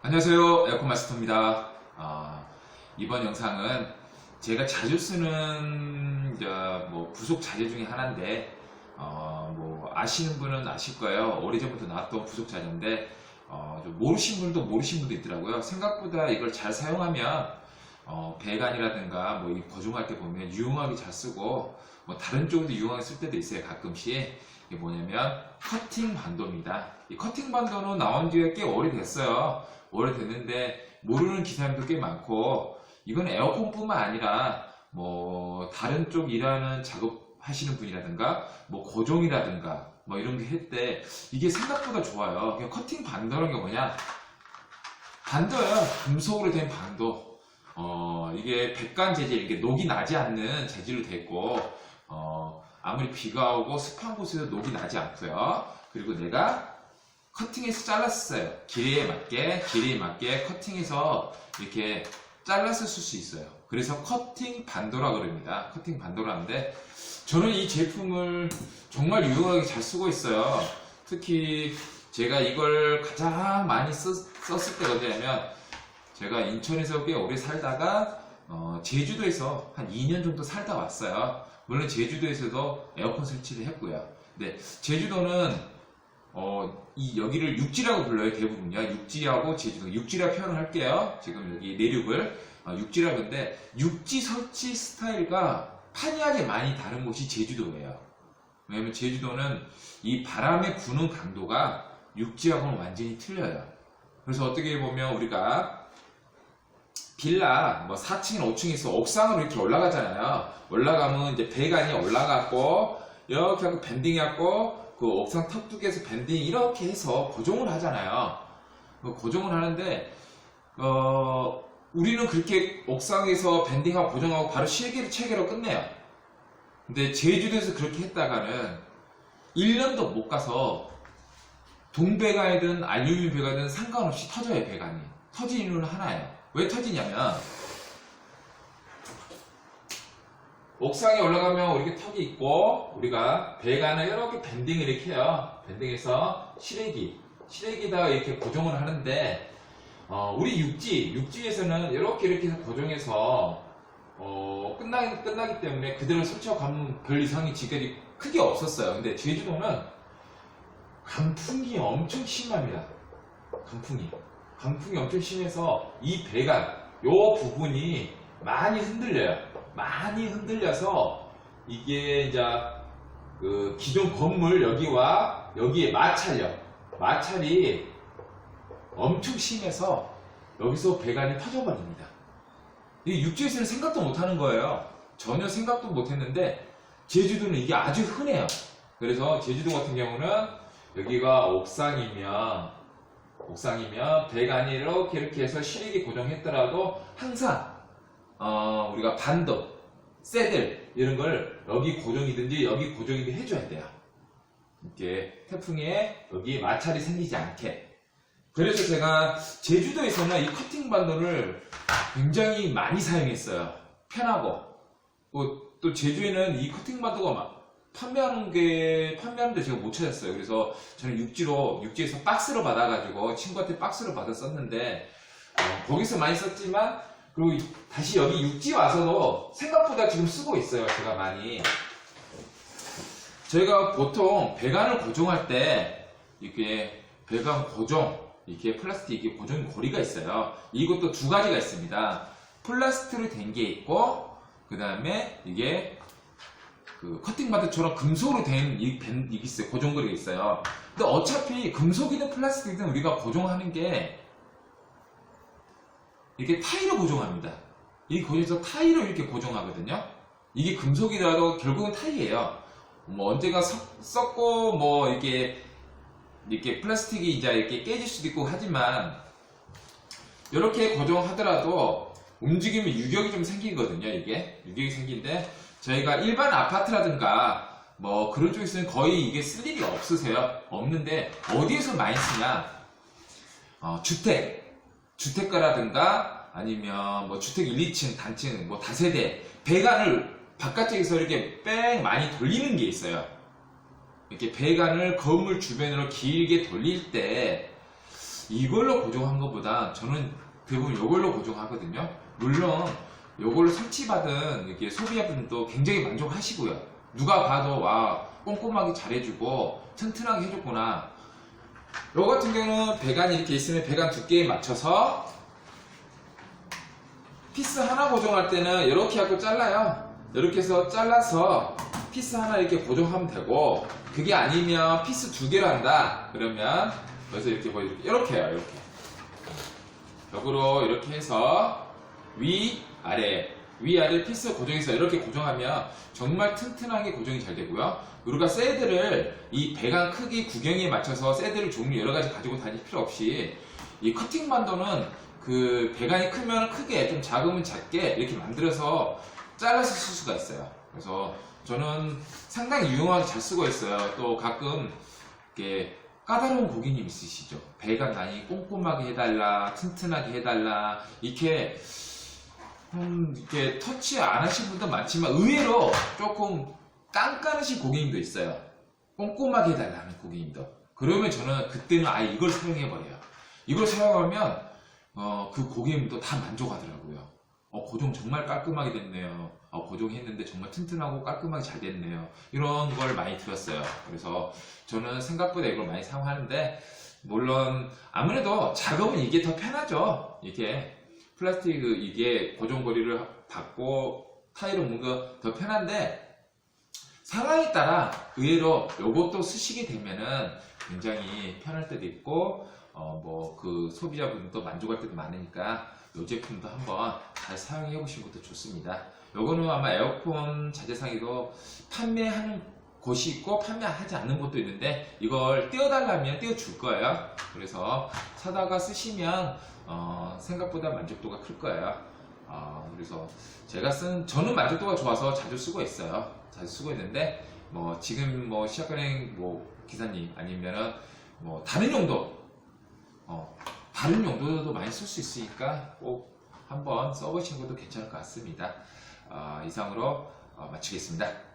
안녕하세요 에어컨 마스터입니다. 아, 이번 영상은 제가 자주 쓰는 이제 뭐 부속 자재 중에 하나인데 어, 뭐 아시는 분은 아실 거예요. 오래전부터 나왔던 부속 자재인데 어, 좀 모르신 분도 모르신 분도 있더라고요. 생각보다 이걸 잘 사용하면 어, 배관이라든가 뭐이 거중할 때 보면 유용하게 잘 쓰고 뭐 다른 쪽에도 유용하게 쓸 때도 있어요 가끔씩. 이게 뭐냐면 커팅 반도입니다. 이 커팅 반도는 나온 지가 꽤 오래됐어요. 오래됐는데 모르는 기사님도 꽤 많고 이건 에어컨뿐만 아니라 뭐 다른 쪽 일하는 작업 하시는 분이라든가 뭐 고정이라든가 뭐 이런 게 할 때 이게 생각보다 좋아요. 커팅 반도라는 게 뭐냐? 반도예요. 금속으로 된 반도. 어 이게 백간 재질 이게 녹이 나지 않는 재질로 돼 있고 어 아무리 비가 오고 습한 곳에서 녹이 나지 않고요 그리고 내가 커팅해서 잘랐어요. 길이에 맞게, 길이에 맞게 커팅해서 이렇게 쓸수 있어요. 그래서 커팅 반도라 그럽니다. 커팅 반도라는데 저는 이 제품을 정말 유용하게 잘 쓰고 있어요. 특히 제가 이걸 가장 많이 썼, 썼을 때가 언제냐면 제가 인천에서 꽤 오래 살다가 어, 제주도에서 한 2년 정도 살다 왔어요. 물론 제주도에서도 에어컨 설치를 했고요. 근데 제주도는 어, 이 여기를 육지라고 불러요 대부분요. 육지하고 제주도. 육지라 표현을 할게요. 지금 여기 내륙을. 어, 육지라 그러는데 육지 설치 스타일과 판이하게 많이 다른 곳이 제주도예요. 왜냐면 제주도는 이 바람의 부는 강도가 육지하고는 완전히 틀려요. 그래서 어떻게 보면 우리가 빌라 뭐 4층이나 5층에서 옥상으로 이렇게 올라가잖아요 올라가면 이제 배관이 올라갔고 이렇게 하고 밴딩 해갖고 그 옥상 턱두개에서 밴딩 이렇게 해서 고정을 하잖아요. 그 고정을 하는데 어, 우리는 그렇게 옥상에서 밴딩하고 고정하고 바로 실기를 체계로 끝내요. 근데 제주도에서 그렇게 했다가는 1년도 못 가서 동배관이든 알루미늄 배관이든 상관없이 터져요 배관이. 터진 이유는 하나예요. 왜 터지냐면 옥상에 올라가면 이렇게 턱이 있고 우리가 배관을 이렇게 밴딩을 이렇게 해요. 밴딩해서 실외기, 실외기다가 이렇게 고정을 하는데 어, 우리 육지, 육지에서는 이렇게 이렇게 해서 고정해서 어, 끝나기, 끝나기 때문에 그대로 설치하고 가면 별 이상이 지금까지 크게 없었어요. 근데 제주도는 강풍이 엄청 심합니다. 강풍이. 강풍이 엄청 심해서 이 배관, 요 부분이 많이 흔들려요. 많이 흔들려서 이게 이제 그 기존 건물 여기와 여기에 마찰력, 마찰이 엄청 심해서 여기서 배관이 터져버립니다. 이 육지에서는 생각도 못 하는 거예요. 전혀 생각도 못 했는데 제주도는 이게 아주 흔해요. 그래서 제주도 같은 경우는 여기가 옥상이면 옥상이면 배관이 이렇게 이렇게 해서 실익이 고정했더라도 항상 어, 우리가 반도, 새들 이런 걸 여기 고정이든지 여기 고정이든지 해줘야 돼요. 이렇게 태풍에 여기 마찰이 생기지 않게. 그래서 제가 제주도에서는 이 커팅 반도를 굉장히 많이 사용했어요. 편하고. 뭐, 또 제주에는 이 커팅 반도가 막 판매하는 게, 판매하는데 제가 못 찾았어요. 그래서 저는 육지로, 육지에서 박스로 받아가지고 친구한테 박스로 받아 썼는데, 어, 거기서 많이 썼지만, 그리고 이- 다시 여기 육지 와서도 생각보다 지금 쓰고 있어요. 제가 많이. 저희가 보통 배관을 고정할 때 이렇게 배관 고정 이렇게 플라스틱 이게 고정 고리가 있어요. 이것도 두 가지가 있습니다. 플라스틱으로 된 게 있고 그 다음에 이게 그 커팅 바드처럼 금속으로 된 이 밴 이게 있어요. 고정고리가 있어요. 근데 어차피 금속이든 플라스틱이든 우리가 고정하는 게 이렇게 타이로 고정합니다. 이 거기서 타이로 이렇게 고정하거든요. 이게 금속이라도 결국은 타이예요. 뭐 언제가 썩- 썩고 뭐 이렇게 이렇게 플라스틱이 이제 이렇게 깨질 수도 있고 하지만 이렇게 고정하더라도 움직이면 유격이 좀 생기거든요. 이게 유격이 생기는데 저희가 일반 아파트라든가 뭐 그런 쪽에서는 거의 이게 쓸 일이 없으세요. 없는데 어디에서 많이 쓰냐? 어, 주택 주택가라든가 아니면 뭐 주택 1, 2층 단층 뭐 다세대 배관을 바깥쪽에서 이렇게 뺑 많이 돌리는 게 있어요. 이렇게 배관을 건물 주변으로 길게 돌릴 때 이걸로 고정한 것보다 저는 대부분 이걸로 고정하거든요. 물론 이걸로 설치받은 이렇게 소비자분도 굉장히 만족하시고요. 누가 봐도 와 꼼꼼하게 잘해주고 튼튼하게 해줬구나. 요 같은 경우는 배관이 이렇게 있으면 배관 두께에 맞춰서 피스 하나 고정할 때는 이렇게 하고 잘라요. 이렇게 해서 잘라서 피스 하나 이렇게 고정하면 되고 그게 아니면 피스 두 개로 한다. 그러면 여기서 이렇게 뭐 이렇게 이렇게 해요. 이렇게 벽으로 이렇게 해서 위 아래 위 아래 피스 고정해서 이렇게 고정하면 정말 튼튼하게 고정이 잘 되고요. 우리가 새드를 이 배관 크기 구경에 맞춰서 새드를 종류 여러 가지 가지고 다닐 필요 없이 이 커팅 반도는 그 배관이 크면 크게 좀 작으면 작게 이렇게 만들어서 잘라서 쓸 수가 있어요. 그래서 저는 상당히 유용하게 잘 쓰고 있어요. 또 가끔 이렇게 까다로운 고객님 있으시죠. 배관 많이 꼼꼼하게 해달라, 튼튼하게 해달라, 이렇게 음, 이렇게 터치 안 하신 분도 많지만 의외로 조금 깐깐하신 고객님도 있어요. 꼼꼼하게 해달라는 고객님도. 그러면 저는 그때는 아예 이걸 사용해버려요. 이걸 사용하면 어, 그 고객님도 다 만족하더라고요. 어, 고정 정말 깔끔하게 됐네요. 어, 고정했는데 정말 튼튼하고 깔끔하게 잘 됐네요. 이런 걸 많이 들었어요. 그래서 저는 생각보다 이걸 많이 사용하는데, 물론 아무래도 작업은 이게 더 편하죠. 이게 플라스틱 그 이게 고정거리를 받고 타일을 뭔가 더 편한데, 상황에 따라 의외로 요것도 쓰시게 되면은 굉장히 편할 때도 있고, 어, 뭐, 그 소비자분도 만족할 때도 많으니까 이 제품도 한번 잘 사용해 보시는 것도 좋습니다. 요거는 아마 에어컨 자재상에도 판매하는 곳이 있고 판매하지 않는 곳도 있는데 이걸 떼어달라면 떼어줄 거예요. 그래서 사다가 쓰시면 어, 생각보다 만족도가 클 거예요. 어, 그래서 제가 쓴 저는 만족도가 좋아서 자주 쓰고 있어요. 자주 쓰고 있는데 뭐 지금 뭐 시작은행 뭐 기사님 아니면은 뭐 다른 용도 어, 다른 용도도 많이 쓸 수 있으니까 꼭 한번 써보시는 것도 괜찮을 것 같습니다. 어, 이상으로 어, 마치겠습니다.